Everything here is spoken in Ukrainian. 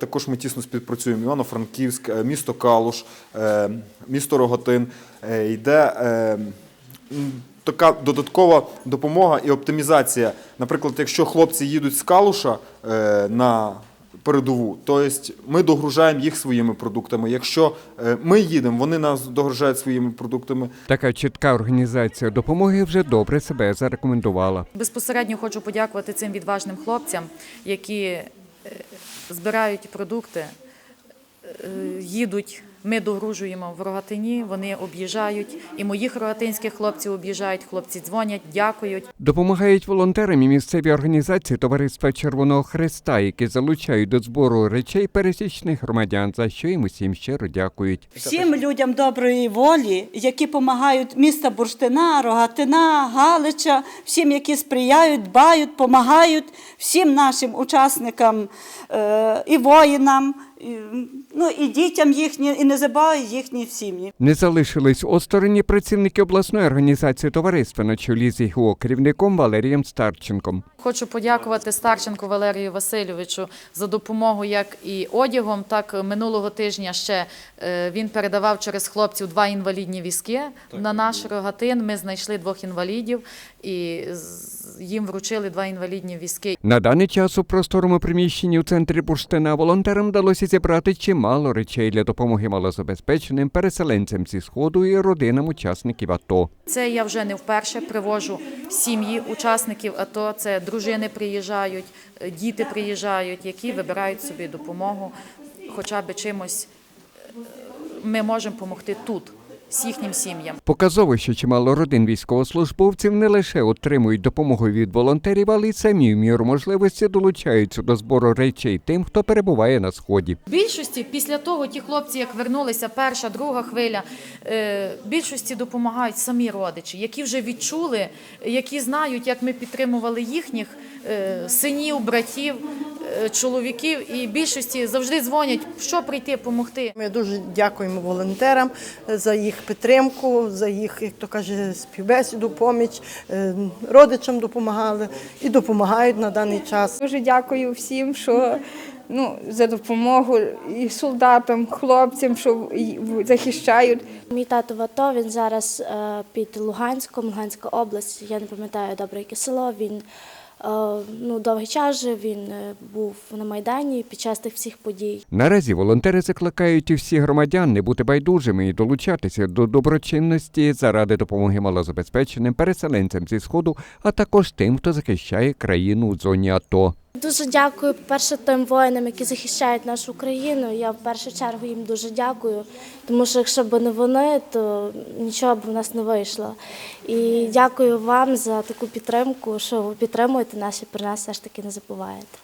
Також ми тісно співпрацюємо Івано-Франківськ, е, місто Калуш, е, місто Роготин. Е, Йде така додаткова допомога і оптимізація. Наприклад, якщо хлопці їдуть з Калуша на передову, то ми догружаємо їх своїми продуктами. Якщо ми їдемо, вони нас догружають своїми продуктами. Така чітка організація допомоги вже добре себе зарекомендувала. Безпосередньо хочу подякувати цим відважним хлопцям, які збирають продукти, е, їдуть. Ми догружуємо в Рогатині, вони об'їжджають, і моїх рогатинських хлопців об'їжджають, хлопці дзвонять, дякують. Допомагають волонтерам і місцеві організації Товариства Червоного Хреста, які залучають до збору речей пересічних громадян, за що їм усім щиро дякують. Всім людям доброї волі, які допомагають міста Бурштина, Рогатина, Галича, всім, які сприяють, дбають, допомагають, всім нашим учасникам е, і воїнам, і, ну, і дітям їхнім, не забуваю їхні сім'ї. Не залишились осторонні працівники обласної організації товариства на чолі з його керівником Валерієм Старченком. Хочу подякувати Старченку Валерію Васильовичу за допомогу як і одягом, так минулого тижня ще е, він передавав через хлопців два інвалідні візки на наш рогатин. Ми знайшли двох інвалідів і їм вручили два інвалідні візки. На даний час у просторому приміщенні у центрі Бурштина волонтерам вдалося зібрати чимало речей для допомоги малозабезпеченим переселенцям зі сходу і родинам учасників АТО. Це я вже не вперше привожу сім'ї учасників АТО. Це дружини приїжджають, діти приїжджають, які вибирають собі допомогу, хоча б чимось е, ми можемо допомогти тут, з їхнім сім'ям. Показово, що чимало родин військовослужбовців не лише отримують допомогу від волонтерів, але й самі в міру можливості долучаються до збору речей тим, хто перебуває на сході. В більшості після того ті хлопці, як вернулися, перша, друга хвиля, е, більшості допомагають самі родичі, які вже відчули, які знають, як ми підтримували їхніх е, синів, братів, чоловіків, і більшості завжди дзвонять, що прийти, допомогти. Ми дуже дякуємо волонтерам за їх підтримку, за їх, як то каже, співбесіду, поміч. Е, Родичам допомагали і допомагають на даний час. Дуже дякую всім, що ну, за допомогу і солдатам, хлопцям, що й- захищають. Мій тато в АТО, він зараз е, під Луганськом, Луганська область. Я не пам'ятаю добре, яке село. Він ну, довгий час же він е, був на Майдані під час тих всіх подій. Наразі волонтери закликають усі громадян не бути байдужими і долучатися до доброчинності заради допомоги малозабезпеченим переселенцям зі сходу, а також тим, хто захищає країну у зоні АТО. Дуже дякую, по-перше, тим воїнам, які захищають нашу країну. Я в першу чергу їм дуже дякую, тому що якщо б не вони, то нічого б в нас не вийшло. І дякую вам за таку підтримку, що ви підтримуєте нас і про нас все ж таки не забуваєте.